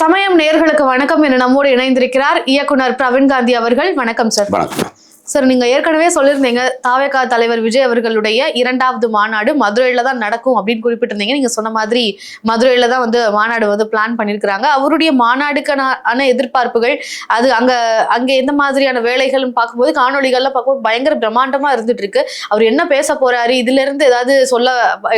சமயம் நேர்களுக்கு வணக்கம் என நம்மோடு இணைந்திருக்கிறார் இயக்குனர் பிரவீன் காந்தி அவர்கள். வணக்கம் சார் வணக்கம். சார் நீங்க ஏற்கனவே சொல்லியிருந்தீங்க தாவேகா தலைவர் விஜய் அவர்களுடைய இரண்டாவது மாநாடு மதுரையில தான் நடக்கும் அப்படின்னு குறிப்பிட்டிருந்தீங்க. நீங்க சொன்ன மாதிரி மதுரையில தான் வந்து மாநாடு வந்து பிளான் பண்ணியிருக்கிறாங்க. அவருடைய மாநாடுக்கான எதிர்பார்ப்புகள் அது அங்க அங்க எந்த மாதிரியான வேலைகள்னு பார்க்கும்போது காணொளிகள்லாம் பார்க்கும்போது பயங்கர பிரம்மாண்டமா இருந்துட்டு இருக்கு அவர் என்ன பேச போறாரு இதுல இருந்து ஏதாவது சொல்ல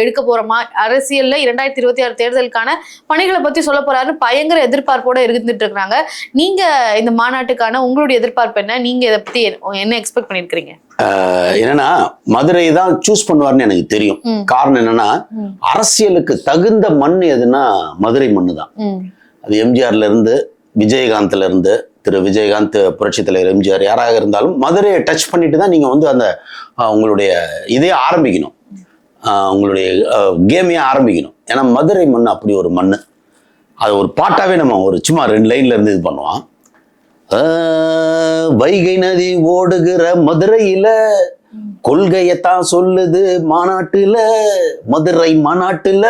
எடுக்க போறோமா? அரசியல்ல இரண்டாயிரத்தி இருபத்தி ஆறு தேர்தலுக்கான பணிகளை பத்தி சொல்ல போறாருன்னு பயங்கர எதிர்பார்ப்போட இருந்துட்டு இருக்கிறாங்க நீங்க இந்த மாநாட்டுக்கான உங்களுடைய எதிர்பார்ப்பு என்ன? நீங்க இதை பத்தி என்ன எக்ஸ்பெக்ட் பண்ணிருக்கீங்க என்னன்னா மதுரை தான் சூஸ் பண்ணுவார்னு எனக்கு தெரியும். காரணம் என்னன்னா. அரசியலுக்கு தகுந்த மண் எதுன்னா மதுரை மண்ணு தான் அது எம்ஜிஆர்ல இருந்து விஜயகாந்த்ல இருந்து திரு விஜயகாந்த் புரட்சி தலைவர் எம்ஜிஆர் யாராக இருந்தாலும் மதுரையை டச் பண்ணிட்டு தான் நீங்க வந்து அந்த உங்களுடைய இதே ஆரம்பிக்கணும். உங்களுடைய கேமையே ஆரம்பிக்கணும். ஏன்னா மதுரை மண் அப்படி ஒரு மண் அது ஒரு பாட்டாவே நம்ம ஒரு சும்மா ரெண்டு லைன்ல இருந்து இது பண்ணுவோம். வைகை நதி ஓடுகிற மதுரையில கொள்கையத்தான் சொல்லுது மாநாட்டுல. மதுரை மாநாட்டுல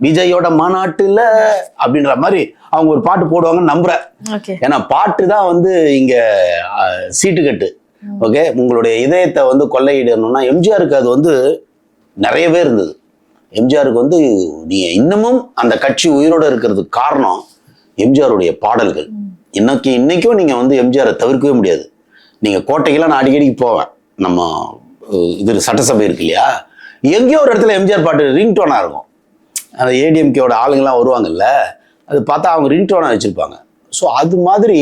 விஜயோட மாநாட்டுல அப்படின்ற மாதிரி அவங்க ஒரு பாட்டு போடுவாங்கன்னு நம்புறேன். ஏன்னா பாட்டு தான் வந்து இங்க ஆஹ், சீட்டு கட்டு. ஓகே உங்களுடைய இதயத்தை வந்து கொள்ளையிடணும்னா எம்ஜிஆருக்கு அது வந்து நிறையவே இருந்தது. எம்ஜிஆருக்கு வந்து நீங்க இன்னமும் அந்த கட்சி உயிரோட இருக்கிறதுக்கு காரணம் எம்ஜிஆருடைய பாடல்கள். இன்னைக்கு இன்னைக்கும் நீங்க வந்து எம்ஜிஆரை தவிர்க்கவே முடியாது. நீங்க கோட்டைக்கெல்லாம் நான் அடிக்கடிக்கு போவேன். நம்ம இது சட்டசபை இருக்கு இல்லையா? எங்கேயோ ஒரு இடத்துல எம்ஜிஆர் பாட்டு ரிங்டோனா இருக்கும். அந்த ஏடிஎம்கேவோட ஆளுங்கெல்லாம் வருவாங்கல்ல? அது பார்த்தா அவங்க ரிங்டோனா வச்சிருப்பாங்க. ஸோ அது மாதிரி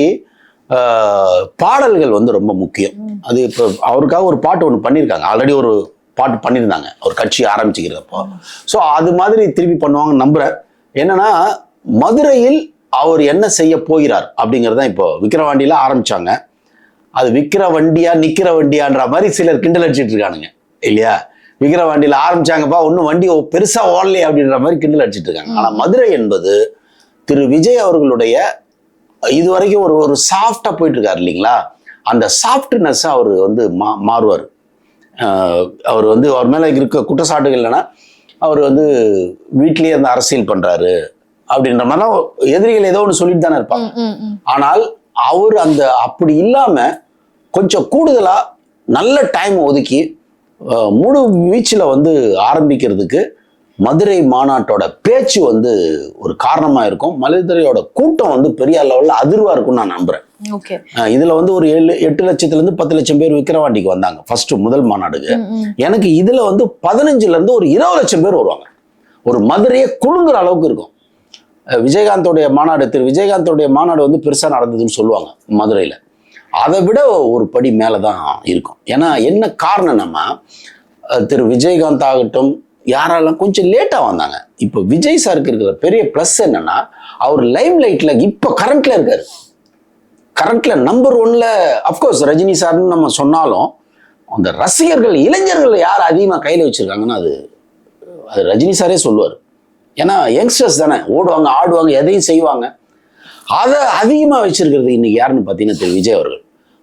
பாடல்கள் வந்து ரொம்ப முக்கியம். அது இப்போ அவருக்காக ஒரு பாட்டு ஒன்று பண்ணியிருக்காங்க ஆல்ரெடி ஒரு பாட்டு பண்ணியிருந்தாங்க ஒரு கட்சி ஆரம்பிச்சுக்கிறப்போ. ஸோ அது மாதிரி திருப்பி பண்ணுவாங்கன்னு நம்புறேன். என்னன்னா மதுரையில் அவர் என்ன செய்ய போகிறார் அப்படிங்கிறது தான் இப்போ விக்கிரவாண்டியில ஆரம்பிச்சாங்க. அது விக்கிற வண்டியா நிக்கிற வண்டியான்ற மாதிரி சிலர் கிண்டல் அடிச்சிட்டு இருக்கானுங்க. இல்லையா? விக்கிற வண்டியில ஆரம்பிச்சாங்கப்பா ஒன்றும் வண்டி ஓ- பெருசா ஓடலையே அப்படின்ற மாதிரி கிண்டல் அடிச்சிட்டு இருக்காங்க. ஆனா மதுரை என்பது திரு விஜய் அவர்களுடைய இது வரைக்கும் ஒரு ஒரு சாஃப்டா போயிட்டு இருக்காரு இல்லைங்களா? அந்த சாஃப்ட்னஸ் அவர் வந்து மா மாறுவார். அவர் வந்து அவர் மேல இருக்க குற்றச்சாட்டுகள் இல்லைன்னா அவர் வந்து வீட்டிலேயே இருந்து அரசியல் பண்றாரு. அப்படின்ற மாதிரிலாம் எதிரிகள் ஏதோ ஒன்று சொல்லிட்டு தானே இருப்பாங்க. ஆனால் அவர் அந்த அப்படி இல்லாம கொஞ்சம் கூடுதலா நல்ல டைம் ஒதுக்கி முழு வீச்சில் வந்து ஆரம்பிக்கிறதுக்கு மதுரை மாநாட்டோட பேச்சு வந்து ஒரு காரணமா இருக்கும். மதுரையோட கூட்டம் வந்து பெரிய லெவலில் அதிர்வா இருக்கும்னு நான் நம்புறேன். இதுல வந்து ஒரு ஏழு எட்டு லட்சத்துல இருந்து பத்து லட்சம் பேர் விக்கிரவாண்டிக்கு வந்தாங்க ஃபர்ஸ்ட் முதல் மாநாடுக்கு. எனக்கு இதுல வந்து பதினஞ்சுல இருந்து ஒரு இருபது லட்சம் பேர் வருவாங்க. ஒரு மதுரையே குலுங்குற அளவுக்கு இருக்கும். விஜயகாந்தோடைய மாநாடு திரு விஜயகாந்தோடைய மாநாடு வந்து பெருசாக நடந்ததுன்னு சொல்லுவாங்க மதுரையில். அதை விட ஒரு படி மேலே தான் இருக்கும். ஏன்னா என்ன காரணம் நம்ம திரு விஜயகாந்த் ஆகட்டும் யாரெல்லாம் கொஞ்சம் லேட்டாக வந்தாங்க. இப்போ விஜய் சாருக்கு இருக்கிற பெரிய ப்ளஸ் என்னன்னா அவர் லைம் லைட்டில் இப்போ கரண்ட்ல இருக்காரு. கரண்ட்ல நம்பர் ஒன்ல அஃப்கோர்ஸ் ரஜினி சார்னு நம்ம சொன்னாலும் அந்த ரசிகர்கள் இளைஞர்கள் யார் அதிகமாக கையில் வச்சிருக்காங்கன்னா அது அது ரஜினி சாரே சொல்லுவார். ஏன்னா யங்ஸ்டர்ஸ் தானே. ஓடுவாங்க ஆடுவாங்க எதையும் செய்வாங்க. அதை அதிகமாக வச்சிருக்கிறது இன்னைக்கு யாருன்னு பார்த்தீங்கன்னா திரு விஜய் அவர்கள்.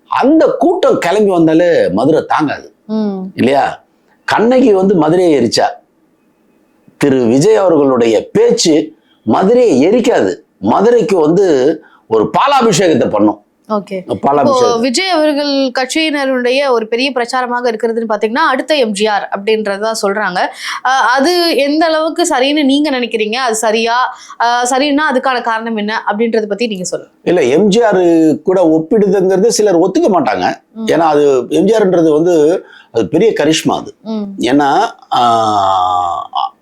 அந்த கூட்டம் கிளம்பி வந்தாலே மதுரை தாங்காது. இல்லையா? கண்ணகி வந்து மதுரையை எரிச்சா. திரு விஜய் அவர்களுடைய பேச்சு மதுரையை எரிக்காது. மதுரைக்கு வந்து ஒரு பாலாபிஷேகத்தை பண்ணும். பாலாபிஷேகம் விஜய் அவர்கள் கட்சியினருடைய ஒரு பெரிய பிரச்சாரமாக இருக்கிறதுன்னு பாத்தீங்கன்னா அடுத்த எம்ஜிஆர் அப்படின்றதா சொல்றாங்க. அது எந்த அளவுக்கு சரின்னு நீங்க நினைக்கிறீங்க? அது சரியா? சரின்னா அதுக்கான காரணம் என்ன? அப்படின்றத பத்தி நீங்க சொல்லுங்க. இல்ல எம்ஜிஆர் கூட ஒப்பிடுதுங்கிறது சிலர் ஒத்துக்க மாட்டாங்க. ஏன்னா அது எம்ஜிஆர்ன்றது வந்து அது பெரிய கரிஷ்மா அது. ஏன்னா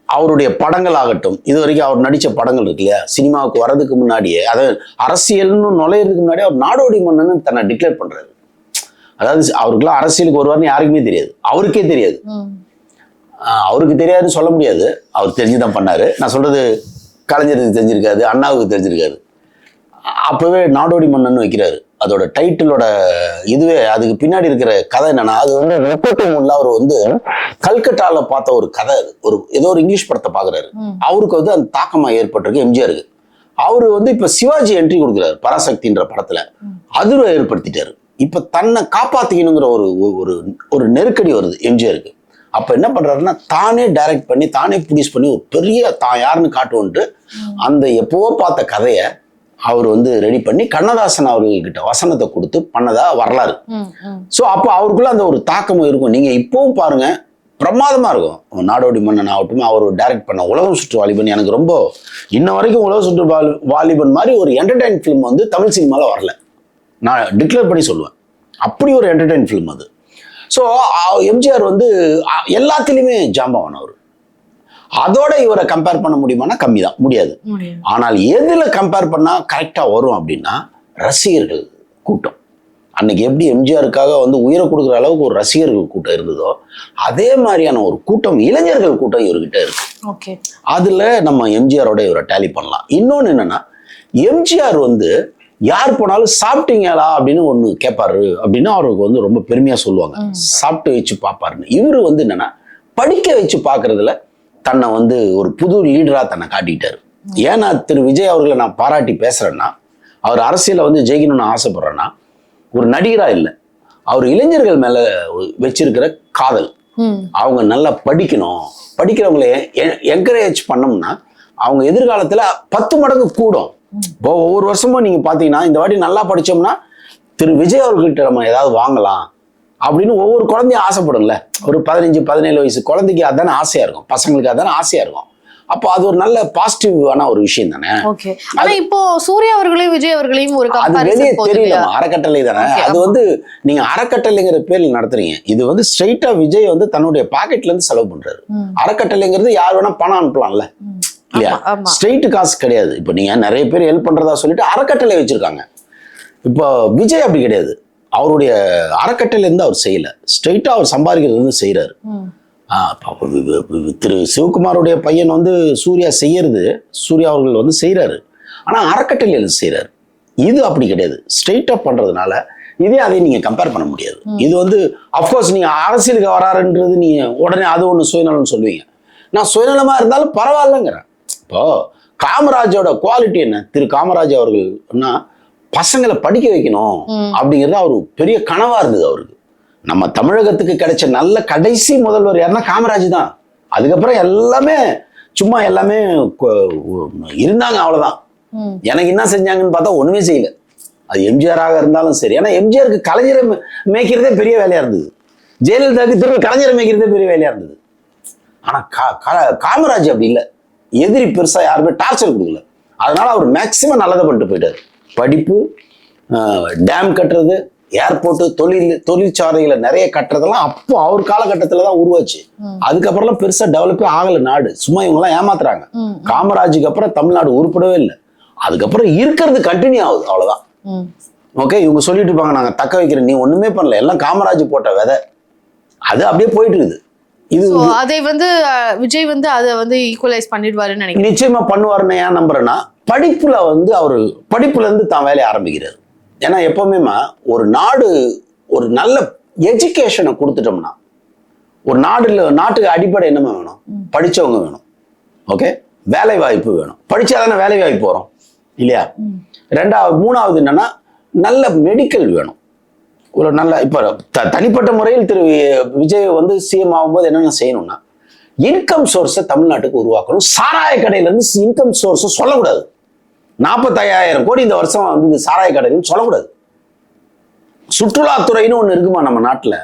அவருடைய படங்கள் ஆகட்டும் இது வரைக்கும் அவர் நடிச்ச படங்கள் இருக்கு இல்லையா? சினிமாவுக்கு வர்றதுக்கு முன்னாடியே அதாவது அரசியல்னு நுழையிறதுக்கு முன்னாடியே அவர் நாடோடி மன்னன்னு தன்னை டிக்ளேர் பண்றாரு. அதாவது அவருக்குலாம் அரசியலுக்கு வருவார்னு யாருக்குமே தெரியாது. அவருக்கே தெரியாது. அவருக்கு தெரியாதுன்னு சொல்ல முடியாது. அவர் தெரிஞ்சுதான் பண்ணாரு. நான் சொல்றது கலைஞருக்கு தெரிஞ்சிருக்காது அண்ணாவுக்கு தெரிஞ்சிருக்காது. அப்பவே நாடோடி மன்னன் வைக்கிறாரு. அதோட டைட்டிலோட இதுவே அதுக்கு பின்னாடி இருக்கிற கதை என்னன்னா அது வந்து முப்பத்தி மூணுல அவர் வந்து கல்கட்டால பார்த்த ஒரு கதை ஒரு ஏதோ ஒரு இங்கிலீஷ் படத்தை பாக்குறாரு. அவருக்கு வந்து அந்த தாக்கமா ஏற்பட்டிருக்கு எம்ஜிஆருக்கு அவரு வந்து இப்ப சிவாஜி என்ட்ரி கொடுக்குறாரு பராசக்தின்ற படத்துல. அதிர்வை ஏற்படுத்திட்டாரு. இப்ப தன்னை காப்பாத்திக்கணுங்கிற ஒரு ஒரு ஒரு நெருக்கடி வருது எம்ஜிஆருக்கு அப்ப என்ன பண்றாருன்னா தானே டைரக்ட் பண்ணி தானே ப்ரொடியூஸ் பண்ணி ஒரு பெரிய தான் யாருன்னு காட்டுவோன்ட்டு அந்த எப்பவோ பார்த்த கதையை அவர் வந்து ரெடி பண்ணி கண்ணதாசன் அவர்கள்கிட்ட வசனத்தை கொடுத்து பண்ணதா வரலாறு. ஸோ அப்போ அவருக்குள்ள அந்த ஒரு தாக்கமும் இருக்கும். நீங்க இப்பவும் பாருங்க பிரமாதமா இருக்கும். நாடோடி மன்னன் ஆகட்டும் அவர் டைரக்ட் பண்ண உலகம் சுற்று வாலிபன் எனக்கு ரொம்ப இன்ன வரைக்கும் உலக சுற்று வாலி- வாலிபன் மாதிரி ஒரு என்டர்டைன் ஃபிலிம் வந்து தமிழ் சினிமால வரல. நான் டிக்ளேர் பண்ணி சொல்லுவேன். அப்படி ஒரு என்டர்டைன் ஃபிலிம் அது. ஸோ எம்ஜிஆர் வந்து எல்லாத்துலேயுமே ஜாம்பவான் அவர். அதோட இவரை கம்பேர் பண்ண முடியுமானா கம்மி தான் முடியாது. ஆனால் எதுல கம்பேர் பண்ணா கரெக்டா வரும் அப்படின்னா ரசிகர்கள் கூட்டம். அன்னைக்கு எப்படி எம்ஜிஆருக்காக வந்து உயிரை கொடுக்குற அளவுக்கு ஒரு ரசிகர்கள் கூட்டம் இருந்ததோ அதே மாதிரியான ஒரு கூட்டம் இளைஞர்கள் கூட்டம் இவர்கிட்ட இருக்கு. ஓகே. அதுல நம்ம எம்ஜிஆரோட இவரை டேலி பண்ணலாம். இன்னொன்னு என்னன்னா எம்ஜிஆர் வந்து யார் போனாலும் சாப்பிட்டீங்களா அப்படின்னு ஒண்ணு கேட்பாரு அப்படின்னு அவருக்கு வந்து ரொம்ப பெருமையா சொல்லுவாங்க. சாப்பிட்டு வச்சு பார்ப்பாருன்னு இவரு வந்து என்னன்னா படிக்க வச்சு பார்க்கறதுல தன்னை வந்து ஒரு புது லீடரா தன்னை காட்டிட்டாரு. ஏன்னா திரு விஜய் அவர்களை நான் பாராட்டி பேசுறேன்னா அவர் அரசியல வந்து ஜெயிக்கணும்னு ஆசைப்படுறேன்னா ஒரு நடிகரா இல்லை. அவர் இளைஞர்கள் மேல வச்சிருக்கிற காதல். அவங்க நல்லா படிக்கணும். படிக்கிறவங்களை என்கரேஜ் பண்ணோம்னா அவங்க எதிர்காலத்துல பத்து மடங்கு கூடும். இப்போ ஒவ்வொரு வருஷமும் நீங்க பாத்தீங்கன்னா இந்த வாட்டி நல்லா படிச்சோம்னா திரு விஜய் அவர்கிட்ட நம்ம ஏதாவது வாங்கலாம். அப்படின்னு ஒவ்வொரு குழந்தையும் ஆசைப்படும்ல. ஒரு பதினஞ்சு பதினேழு வயசு குழந்தைக்கு அதானே ஆசையா இருக்கும். பசங்களுக்கு அதானே ஆசையா இருக்கும். அப்போ அது ஒரு நல்ல பாசிட்டிவான ஒரு விஷயம் தானே? ஆனா இப்போ சூர்யா அவர்களையும் விஜய் அவர்களையும் ஒரு அது வெளியே தெரியல? அறக்கட்டளை தானே? அது. வந்து நீங்க அறக்கட்டளைங்கிற பேர்ல நடத்துறீங்க. இது வந்து ஸ்ட்ரைட்டா விஜய் வந்து தன்னுடைய பாக்கெட்ல இருந்து செலவு பண்றாரு. அறக்கட்டளைங்கிறது யார் வேணா பணம் அனுப்பலாம்ல. இல்லையா. ஸ்ட்ரெயிட் காசு கிடையாது. இப்போ நீங்க நிறைய பேர் ஹெல்ப் பண்றதா சொல்லிட்டு அறக்கட்டளை வச்சிருக்காங்க. இப்போ விஜய் அப்படி கிடையாது. அவருடைய அறக்கட்டளை இருந்து அவர் செய்யல. ஸ்ட்ரெயிட்டா அவர் சம்பாதிக்கிறது வந்து செய்யறாரு ம். திரு சிவகுமாருடைய பையன் வந்து சூர்யா செய்யறது சூர்யா அவர்கள் வந்து செய்யறாரு ஆனா அறக்கட்டளையில செய்யறாரு இது அப்படி கிடையாது. ஸ்ட்ரெயிட்டா பண்றதுனால இதே அதை நீங்க கம்பேர் பண்ண முடியாது. இது வந்து அஃப்கோர்ஸ் நீங்க அரசியலுக்கு வராருன்றது நீங்க உடனே அது ஒண்ணு சுயநலம்னு சொல்லுவீங்க. நான் சுயநலமா இருந்தாலும் பரவாயில்லங்கிறேன். இப்போ காமராஜோட குவாலிட்டி என்ன? திரு காமராஜ் அவர்கள்னா பசங்களை படிக்க வைக்கணும். அப்படிங்கிறது அவர் பெரிய கனவா இருந்தது அவருக்கு. நம்ம தமிழகத்துக்கு கிடைச்ச நல்ல கடைசி முதல்வர் யாருன்னா காமராஜ் தான். அதுக்கப்புறம் எல்லாமே சும்மா எல்லாமே இருந்தாங்க அவ்வளவுதான். எனக்கு என்ன செஞ்சாங்கன்னு பார்த்தா ஒண்ணுமே செய்யல. அது எம்ஜிஆராக இருந்தாலும் சரி. ஏன்னா எம்ஜிஆருக்கு கலைஞரை மேய்க்கிறதே பெரிய வேலையா இருந்தது. ஜெயலலிதாவுக்கு திரும்ப கலைஞரை மேய்க்கிறதே பெரிய வேலையா இருந்தது. ஆனா கா- காமராஜ் அப்படி இல்லை. எதிரி பெருசா யாருமே டார்ச்சர் கொடுக்கல. அதனால அவர் மேக்சிமம் நல்லதை பண்ணிட்டு போயிட்டாரு. படிப்பு டேம் கட்டுறது ஏர்போர்ட்டு தொழில் தொழிற்சாலைகளை நிறைய கட்டுறதெல்லாம் அப்போ அவர் காலகட்டத்தில் தான் உருவாச்சு. அதுக்கப்புறம்லாம் பெருசா டெவலப்பே ஆகல நாடு. சும்மா இவங்கெல்லாம் ஏமாத்துறாங்க. காமராஜுக்கு அப்புறம் தமிழ்நாடு உருப்படவே இல்லை. அதுக்கப்புறம் இருக்கிறது கண்டினியூ ஆகுது அவ்வளவுதான். ம். ஓகே இவங்க சொல்லிட்டு இருப்பாங்க நாங்க தக்க வைக்கிறோம் நீ ஒண்ணுமே பண்ணல எல்லாம் காமராஜ் போட்ட விதை. அது அப்படியே போயிட்டு இருக்குது. இது அதை வந்து விஜய் வந்து அதை வந்து ஈக்குவலைஸ் பண்ணிடுவாருன்னு நினைக்கிறேன். நிச்சயமா பண்ணுவாருன்னு ஏன் நம்புறேன்னா படிப்புல வந்து அவர் படிப்புல இருந்து தான் வேலையை ஆரம்பிக்கிறார். ஏன்னா எப்பவுமேமா ஒரு நாடு ஒரு நல்ல எஜுகேஷனை கொடுத்துட்டோம்னா ஒரு நாடுல நாட்டுக்கு அடிப்படை என்னமா வேணும்? படிச்சவங்க வேணும். ஓகே வேலை வாய்ப்பு வேணும். படிச்சாதானே வேலை வாய்ப்பு வரும். இல்லையா. ரெண்டாவது மூணாவது என்னன்னா நல்ல மெடிக்கல் வேணும். ஒரு நல்ல இப்போ த- தனிப்பட்ட முறையில் திரு விஜய் வந்து சிஎம் ஆகும்போது என்னென்ன செய்யணும்னா இன்கம் சோர்ஸை தமிழ்நாட்டுக்கு உருவாக்கணும். சாராய கடையில இருந்து இன்கம் சோர்ஸை சொல்லக்கூடாது. நாற்பத்தையாயிரம் கோடி இந்த வருஷம் வந்து சாராய கடைன்னு சொல்லக்கூடாது. சுற்றுலாத்துறைன்னு ஒண்ணு இருக்குமா நம்ம நாட்டுல?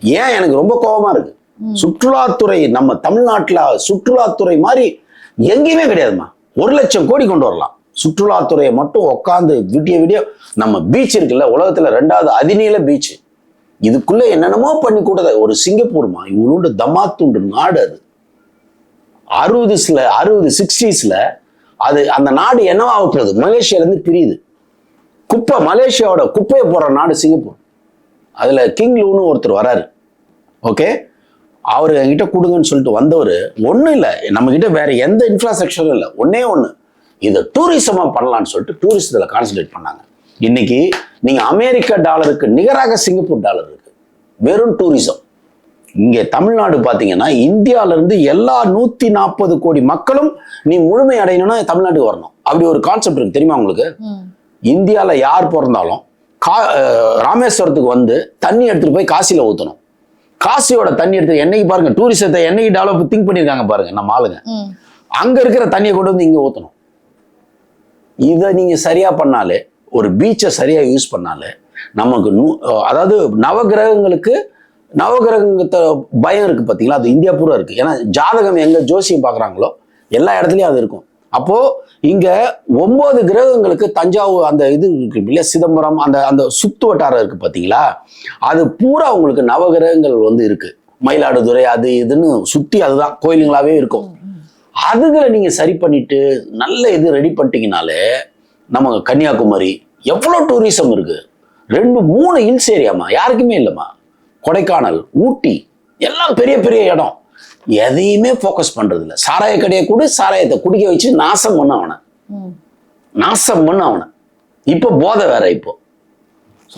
ஏன் எனக்கு ரொம்ப கோபமா இருக்கு? சுற்றுலாத்துறை நம்ம தமிழ்நாட்டுல சுற்றுலாத்துறை மாதிரி எங்கேயுமே கிடையாதும்மா ஒரு லட்சம் கோடி கொண்டு வரலாம். சுற்றுலாத்துறையை மட்டும் உட்காந்து விடிய விடிய நம்ம பீச் இருக்குல்ல உலகத்துல ரெண்டாவது அதிநீள பீச் இதுக்குள்ள என்னென்னமோ பண்ணி கூடாது ஒரு சிங்கப்பூர்மா? இவனோட தமாத்துண்டு நாடு அது. அறுபதுஸ்ல அறுபது சிக்ஸ்டீஸ்ல அது அந்த நாடு என்னவாக போகுது மலேசியாலேருந்து பிரியுது. குப்பை மலேசியாவோட குப்பையை போடுற நாடு சிங்கப்பூர். அதில் கிங் லூன்னு ஒருத்தர் வராரு. ஓகே? அவர் என்கிட்ட கொடுங்கன்னு சொல்லிட்டு வந்தவர் ஒன்றும் இல்லை. நம்மக்கிட்ட வேற எந்த இன்ஃப்ராஸ்ட்ரக்சரும் இல்லை. ஒன்றே ஒன்று இதை டூரிசமாக பண்ணலான்னு சொல்லிட்டு டூரிசத்தில் கான்சன்ட்ரேட் பண்ணாங்க. இன்னைக்கு நீங்கள் அமெரிக்க டாலருக்கு நிகராக சிங்கப்பூர் டாலர் இருக்கு வெறும் டூரிசம் இங்க தமிழ்நாடு பாத்தீங்கன்னா இந்தியால இருந்து எல்லா நூத்தி நாற்பது கோடி மக்களும் நீ முழுமை அடையணும்னா தமிழ்நாட்டுக்கு வரணும். அப்படி ஒரு கான்செப்ட் இருக்கு. தெரியுமா உங்களுக்கு? ம். இந்தியாவில் யார் பிறந்தாலும் கா ராமேஸ்வரத்துக்கு வந்து தண்ணி எடுத்துட்டு போய் காசியில் ஊற்றணும் காசியோட தண்ணி எடுத்து என்னைக்கு பாருங்க டூரிசத்தை என்னைக்கு டெவலப் திங்க் பண்ணியிருக்காங்க பாருங்க நம்ம ஆளுங்க. அங்க இருக்கிற தண்ணியை கொண்டு வந்து இங்க ஊற்றணும் இதை நீங்க சரியா பண்ணாலே ஒரு பீச்சை சரியா யூஸ் பண்ணாலே நமக்கு நூ- அதாவது நவகிரகங்களுக்கு நவகிரகத்தை பயம் இருக்கு பார்த்தீங்களா அது இந்தியா பூரா இருக்கு. ஏன்னா ஜாதகம் எங்க ஜோசியம் பார்க்குறாங்களோ எல்லா இடத்துலயும் அது இருக்கும். அப்போ இங்க ஒன்பது கிரகங்களுக்கு தஞ்சாவூர் அந்த இது இருக்கு இல்லையா? சிதம்பரம் அந்த அந்த சுத்து வட்டாரம் இருக்கு பாத்தீங்களா? அது பூரா உங்களுக்கு நவகிரகங்கள் வந்து இருக்கு. மயிலாடுதுறை அது இதுன்னு சுத்தி அதுதான் கோயிலுங்களாவே இருக்கும். அதுகளை நீங்க சரி பண்ணிட்டு நல்ல இது ரெடி பண்ணிட்டீங்கனாலே நம்ம கன்னியாகுமரி எவ்வளோ டூரிசம் இருக்கு? ரெண்டு மூணு ஹில்ஸ் ஏரியாமா யாருக்குமே இல்லைம்மா. கொடைக்கானல் ஊட்டி எல்லாம் பெரிய பெரிய இடம். எதையுமே ஃபோக்கஸ் பண்றது இல்ல சாராய கடையை கூட சாராயத்தை குடிக்க வச்சு நாசம் பண்ண அவனை. நாசம் பண்ண அவனை. இப்போ போதை வேற இப்போ.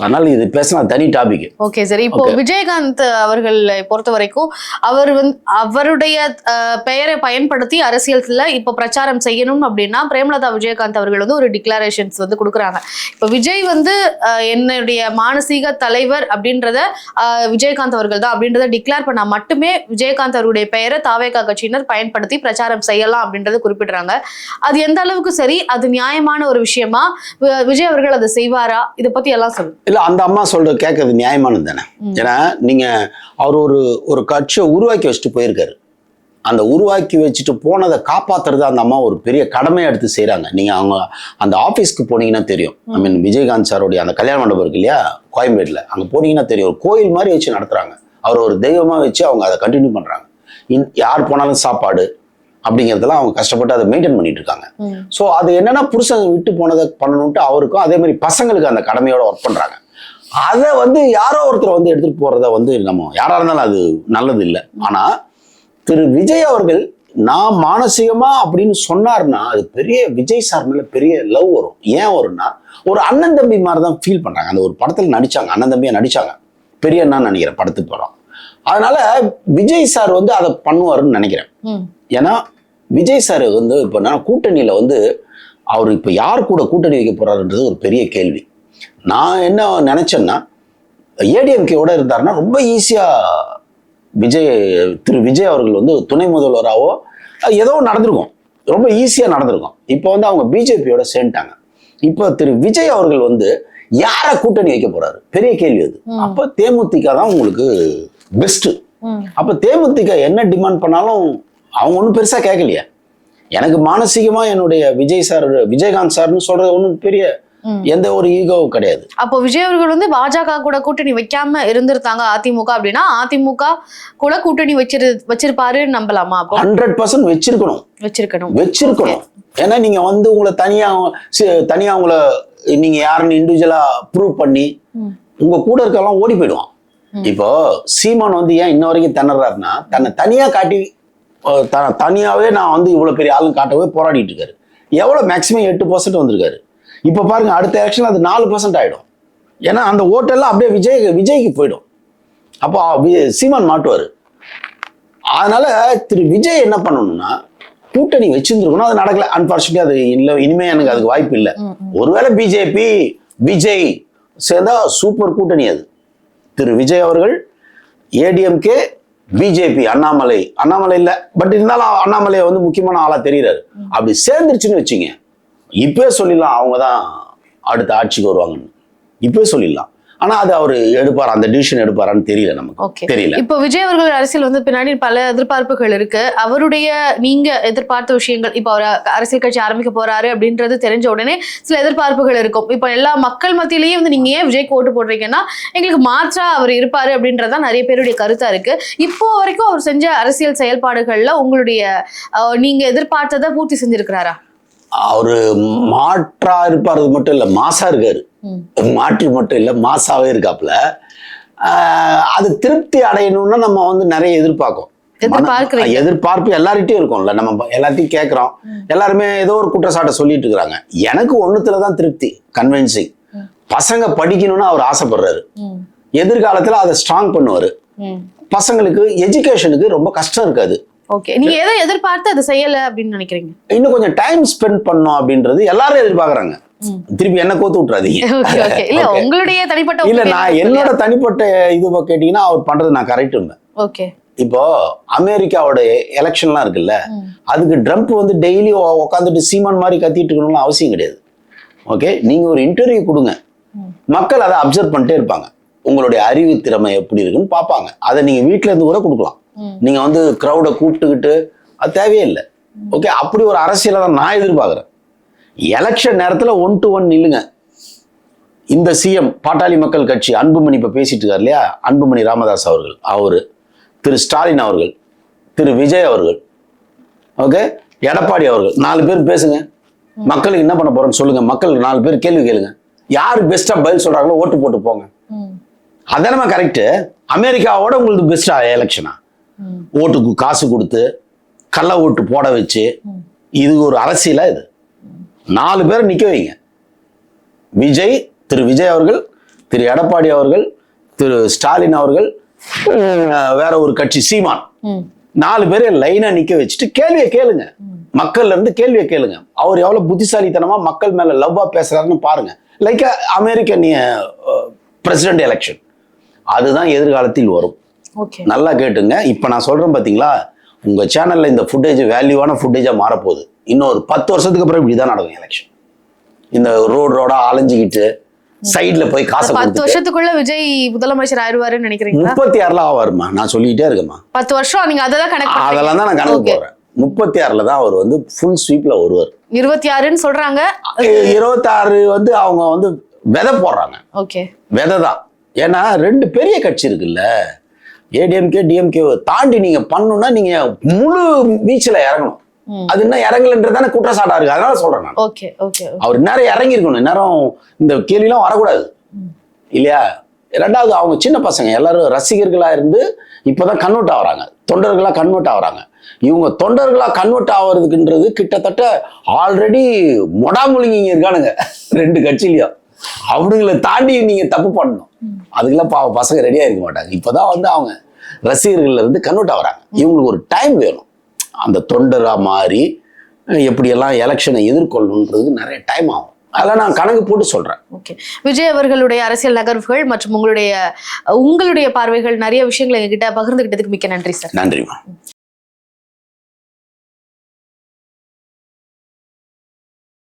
அதனால இது பேசினா தனி டாபிக் ஓகே சார் இப்போ. விஜயகாந்த் அவர்களை பொறுத்த வரைக்கும் அவர் வந்து அவருடைய பெயரை பயன்படுத்தி அரசியல்ல இப்போ பிரச்சாரம் செய்யணும் அப்படின்னா பிரேமலதா விஜயகாந்த் அவர்கள் வந்து ஒரு டிக்ளரேஷன்ஸ் வந்து கொடுக்குறாங்க. இப்போ விஜய் வந்து என்னுடைய மானசீக தலைவர் அப்படின்றத விஜயகாந்த் அவர்கள் தான் அப்படின்றத டிக்ளேர் பண்ணா மட்டுமே விஜயகாந்த் அவருடைய பெயரை தாவேகா கட்சியினர் பயன்படுத்தி பிரச்சாரம் செய்யலாம் அப்படின்றத குறிப்பிடுறாங்க. அது எந்த அளவுக்கு சரி? அது நியாயமான ஒரு விஷயமா? விஜய் அவர்கள் அதை செய்வாரா? இதை பத்தி எல்லாம் சொல்லுங்க. இல்ல அந்த அம்மா சொல்றது கேட்கறது நியாயமானது தானே? ஏன்னா நீங்க அவர் ஒரு ஒரு கட்சியை உருவாக்கி வச்சுட்டு போயிருக்காரு. அந்த உருவாக்கி வச்சுட்டு போனதை காப்பாத்துறது அந்த அம்மா ஒரு பெரிய கடமையை எடுத்து செய்றாங்க. நீங்க அவங்க அந்த ஆபீஸ்க்கு போனீங்கன்னா தெரியும். ஐ மீன் விஜயகாந்த் சாரோடைய அந்த கல்யாண மண்டபம் இருக்கு இல்லையா? கோயம்பேட்டில் அங்க போனீங்கன்னா தெரியும். ஒரு கோயில் மாதிரி வச்சு நடத்துறாங்க. அவர் ஒரு தெய்வமா வச்சு அவங்க அதை கண்டினியூ பண்றாங்க. இன் யார் போனாலும் சாப்பாடு அப்படிங்கிறதெல்லாம் அவங்க கஷ்டப்பட்டு அதை மெயின்டைன் பண்ணிட்டு இருக்காங்க ஸோ அது என்னன்னா புருஷன் விட்டு போனதை பண்ணணும்ட்டு அவருக்கும் அதே மாதிரி பசங்களுக்கு அந்த கடமையோட ஒர்க் பண்றாங்க. அதை வந்து யாரோ ஒருத்தர் வந்து எடுத்துட்டு போறத வந்து நம்ம யாரா இருந்தாலும் அது நல்லது இல்லை ஆனா திரு விஜய் அவர்கள் நான் மானசீகமா அப்படின்னு சொன்னார்னா அது பெரிய விஜய் சார் மேல பெரிய லவ் வரும். ஏன் வரும்னா ஒரு அண்ணன் தம்பி மாதிரி தான் ஃபீல் பண்றாங்க. அந்த ஒரு படத்துல நடிச்சாங்க. அண்ணன் தம்பியா நடிச்சாங்க. பெரிய அண்ணா நினைக்கிறேன் படத்துக்கு படம். அதனால விஜய் சார் வந்து அதை பண்ணுவாருன்னு நினைக்கிறேன். ஏன்னா விஜய் சார் வந்து இப்போ நான் கூட்டணியில் வந்து அவர் இப்போ யார் கூட கூட்டணி வைக்க போறாருன்றது ஒரு பெரிய கேள்வி. நான் என்ன நினைச்சேன்னா ஏடிஎம்கேவோட இருந்தாருன்னா ரொம்ப ஈஸியாக விஜய் திரு விஜய் அவர்கள் வந்து துணை முதல்வராகவோ அது ஏதோ நடந்திருக்கும். ரொம்ப ஈஸியாக நடந்திருக்கும். இப்போ வந்து அவங்க பிஜேபியோட சேர்ந்துட்டாங்க. இப்போ திரு விஜய் அவர்கள் வந்து யாரை கூட்டணி வைக்க போறாரு? பெரிய கேள்வி அது. அப்போ தேமுதிக தான் உங்களுக்கு பெஸ்ட்டு ம். அப்ப தேமுதிக என்ன டிமாண்ட் பண்ணாலும் அவங்க ஒன்றும் பெருசா கேட்கலையே. எனக்கு மானசீகமா என்னுடைய விஜய் சார் விஜயகாந்த் சார்னு சொல்றது ஒன்றும் பெரிய. எந்த ஒரு ஈகோவும் கிடையாது. அப்போ விஜய் அவர்கள் வந்து பாஜக கூட கூட்டணி வைக்காம இருந்திருந்தாங்க அதிமுக அப்படின்னா அதிமுக கூட கூட்டணி வச்சிரு வச்சிருப்பாருன்னு நம்பலாமா அப்போ? ஹண்ட்ரட் பர்சன்ட் வச்சிருக்கணும். வச்சிருக்கணும். வச்சிருக்கணும். ஏன்னா நீங்க வந்து உங்களை தனியா தனியா உங்களை நீங்க யாருன்னு இண்டிவிஜுவலா ப்ரூவ் பண்ணி. உங்க கூட இருக்கலாம் ஓடி போயிடுவான். இப்போ சீமான் வந்து ஏன் இன்ன வரைக்கும் திணறாருன்னா தன்னை தனியா காட்டி தனியாவே நான் வந்து இவ்வளவு பெரிய ஆளுன்னு காட்டவே போராடிட்டு இருக்காரு. எவ்வளவு மேக்ஸிமம் எட்டு பர்சன்ட் வந்திருக்காரு. இப்போ பாருங்க அடுத்த எலெக்ஷன் அது நாலு பர்சன்ட் ஆயிடும். ஏன்னா அந்த ஓட்டெல்லாம் அப்படியே விஜய் விஜய்க்கு போயிடும். அப்போ சீமான் மாட்டுவார். அதனால திரு விஜய் என்ன பண்ணணும்னா கூட்டணி வச்சிருந்துருக்கணும். அது நடக்கல. அன்பார்ச்சுனேட்லி அது இல்லை இனிமே எனக்கு அதுக்கு வாய்ப்பு இல்லை. ஒருவேளை பிஜேபி விஜய் சேர்ந்தா சூப்பர் கூட்டணி அது. திரு விஜய் அவர்கள் ஏடிஎம்கே பிஜேபி அண்ணாமலை. அண்ணாமலை இல்லை. பட் இருந்தாலும் அண்ணாமலை வந்து முக்கியமான ஆளா தெரியுறாரு. அப்படி சேர்ந்துருச்சுன்னு வச்சுங்க இப்பவே சொல்லிடலாம் அவங்க தான் அடுத்த ஆட்சிக்கு வருவாங்கன்னு. இப்பவே சொல்லிடலாம். ஆனா அது அவர் எடுப்பார் அந்த டிசிஷன் எடுப்பாரான்னு தெரியல நமக்கு. தெரியல. இப்போ விஜய் அவர்கள் அரசியல் வந்து பின்னாடி பல எதிர்பார்ப்புகள் இருக்கு. அவருடைய நீங்க எதிர்பார்த்த விஷயங்கள் இப்போ அவர் அரசியல் கட்சி ஆரம்பிக்க போறாரு அப்படின்றது தெரிஞ்ச உடனே சில எதிர்பார்ப்புகள் இருக்கும். இப்போ எல்லா மக்கள் மத்தியிலேயே வந்து நீங்க ஏன் விஜய்க்கு ஓட்டு போடுறீங்கன்னா எங்களுக்கு மாற்றா அவர் இருப்பாரு அப்படின்றதுதான் நிறைய பேருடைய கருத்தா இருக்கு. இப்போ வரைக்கும் அவர் செஞ்ச அரசியல் செயல்பாடுகள்ல உங்களுடைய நீங்க எதிர்பார்த்ததை பூர்த்தி செஞ்சிருக்கிறாரா? அவரு மாற்றா இருப்பாரு மட்டும் இல்ல மாசா இருக்காரு. மாற்றி மட்டும் இல்ல மாசாவே இருக்காப்புல. அது திருப்தி அடையணும்னா நம்ம வந்து நிறைய எதிர்பார்க்கும். எதிர்பார்ப்பு எல்லார்கிட்டயும் இருக்கும்ல நம்ம எல்லாத்தையும் கேட்கிறோம். எல்லாருமே ஏதோ ஒரு குற்றச்சாட்டை சொல்லிட்டு இருக்கிறாங்க. எனக்கு ஒண்ணுத்துல தான் திருப்தி கன்வின்சிங் பசங்க படிக்கணும்னு அவர் ஆசைப்படுறாரு. எதிர்காலத்துல அதை ஸ்ட்ராங் பண்ணுவாரு. பசங்களுக்கு எஜுகேஷனுக்கு ரொம்ப கஷ்டம் இருக்காது. ஓகே நீங்க எதை எதிர்பார்த்து அதை செய்யல அப்படின்னு நினைக்கிறீங்க? இன்னும் கொஞ்சம் டைம் ஸ்பெண்ட் பண்ணோம் அப்படின்றது எல்லாரும் எதிர்பார்க்கறாங்க. திருப்பி என்ன கோத்து விட்டுறாதீங்க. இல்ல. உங்களுடைய தனிப்பட்ட இல்ல நான். என்னோட தனிப்பட்ட இது கேட்டீங்கன்னா அவர் பண்றது நான் கரெக்ட் ஓகே இப்போ அமெரிக்காவோட எலெக்ஷன்லாம் இருக்குல்ல. அதுக்கு ட்ரம்ப் வந்து டெய்லி உட்காந்துட்டு சீமான் மாதிரி கத்திட்டு இருக்கணும்னு அவசியம் கிடையாது. ஓகே நீங்க ஒரு இன்டர்வியூ கொடுங்க. மக்கள் அதை அப்சர்வ் பண்ணிட்டே இருப்பாங்க. உங்களுடைய அறிவு திறமை எப்படி இருக்குன்னு பார்ப்பாங்க. அதை நீங்க வீட்ல இருந்து கூட கொடுக்கலாம். நீங்க வந்து க்ரௌடை கூப்பிட்டுக்கிட்டு அது தேவையே இல்லை. ஓகே அப்படி ஒரு அரசியலை தான் நான் எதிர்பார்க்குறேன். எலெக்ஷன் நேரத்துல ஒன் டு ஒன் நில்லுங்க. இந்த சிஎம் பாட்டாளி மக்கள் கட்சி அன்புமணி இப்ப பேசிட்டு இருக்கார் இல்லையா? அன்புமணி ராமதாஸ் அவர்கள் அவரு திரு ஸ்டாலின் அவர்கள் திரு விஜய் அவர்கள் ஓகே எடப்பாடி அவர்கள் நாலு பேர் பேசுங்க. மக்களுக்கு என்ன பண்ண போறோம்னு சொல்லுங்க. மக்கள் நாலு பேர் கேள்வி கேளுங்க. யார் பெஸ்டா பதில் சொல்றாங்களோ ஓட்டு போட்டு போங்க. ம். அதானே கரெக்ட் அமெரிக்காவோட உங்களுக்கு பெஸ்டா எலெக்ஷனா. ஓட்டுக்கு காசு கொடுத்து கள்ள ஓட்டு போட வச்சு இது ஒரு அரசியலா இது. நாலு பேர் நிக்க வைங்க. விஜய் திரு விஜய் அவர்கள் திரு எடப்பாடி அவர்கள் திரு ஸ்டாலின் அவர்கள் வேற ஒரு கட்சி சீமான். நாலு பேரை லைனா நிக்க வச்சுட்டு கேள்வியை கேளுங்க. மக்கள்ல இருந்து கேள்வியை கேளுங்க. அவர் எவ்வளவு புத்திசாலித்தனமா மக்கள் மேல லவ்வா பேசுறாருன்னு பாருங்க. லைக் அமெரிக்கன் பிரசிடென்ட் எலெக்ஷன் அதுதான் எதிர்காலத்தில் வரும். நல்லா கேட்டுங்க. இப்போ நான் சொல்றேன் பாத்தீங்களா? உங்க சேனல்ல இந்த ஃபுட்டேஜ் வேல்யூவான ஃபுட்டேஜா மாறப்போகுது. இன்னொரு பத்து வருஷத்துக்கு அப்புறம் இப்படிதான் நடக்கும் எலெக்ஷன் இந்த ரோடு ரோடா அலைஞ்சுக்கிட்டு சைடுல போய் காசை பத்து வருஷத்துக்குள்ள விஜய் முதலமைச்சர் ஆயிருவாருன்னு நினைக்கிறீங்களா? முப்பத்தி ஆறுல ஆவாருமா? நான் சொல்லிக்கிட்டே இருக்கேம்மா. பத்து வருஷம் நீங்க அததான் கணக்கு. அதெல்லாம் தான் நான் கணக்கு. போடுறேன். முப்பத்தி ஆறுல தான் அவர் வந்து ஃபுல் ஸ்வீப்ல வருவார். இருபத்தி ஆறுன்னு சொல்றாங்க இருபத்தாறு வந்து அவங்க வந்து விதை போடுறாங்க. ஓகே விதை தான். ஏன்னா ரெண்டு பெரிய கட்சி இருக்குல்ல. ஏடிஎம்கே டிஎம்கே தாண்டி நீங்க பண்ணணும்னா நீங்க முழு வீச்சில் இறங்கணும். அது இன்னும் இறங்கலன்றதானே குற்றச்சாட்டா இருக்கு. அதனால சொல்றேன் நான். அவர் நேரம் இறங்கி இருக்கணும் நேரம் இந்த கேள்விலாம் வரக்கூடாது. இல்லையா? ரெண்டாவது அவங்க சின்ன பசங்க எல்லாரும் ரசிகர்களா இருந்து இப்பதான் கன்வெர்ட் ஆகுறாங்க. தொண்டர்களா கன்வெர்ட் ஆகுறாங்க. இவங்க தொண்டர்களா கன்வெர்ட் ஆகுறதுக்குன்றது கிட்டத்தட்ட ஆல்ரெடி மொடாமுழுங்கிங்க இருக்கானுங்க. ரெண்டு கட்சியிலையும். அவனுங்களை தாண்டி நீங்க தப்பு பண்ணணும். அதுக்கெல்லாம் பாவம் பசங்க ரெடியா இருக்க மாட்டாங்க. இப்பதான் வந்து அவங்க ரசிகர்கள்ல இருந்து கன்வெர்ட் ஆகுறாங்க இவங்களுக்கு ஒரு டைம் வேணும். அந்த தொண்டரா மாறி எப்படியெல்லாம் எலெக்ஷனை எதிர்கொள்ளணுன்றதுக்கு நிறைய டைம் ஆகும். அதெல்லாம் நான் கணக்கு போட்டு சொல்றேன். ஓகே விஜய் அவர்களுடைய அரசியல் நகர்வுகள் மற்றும் உங்களுடைய உங்களுடைய பார்வைகள் நிறைய விஷயங்களை எங்ககிட்ட பகிர்ந்துகிட்டதுக்கு மிக்க நன்றி சார் நன்றிமா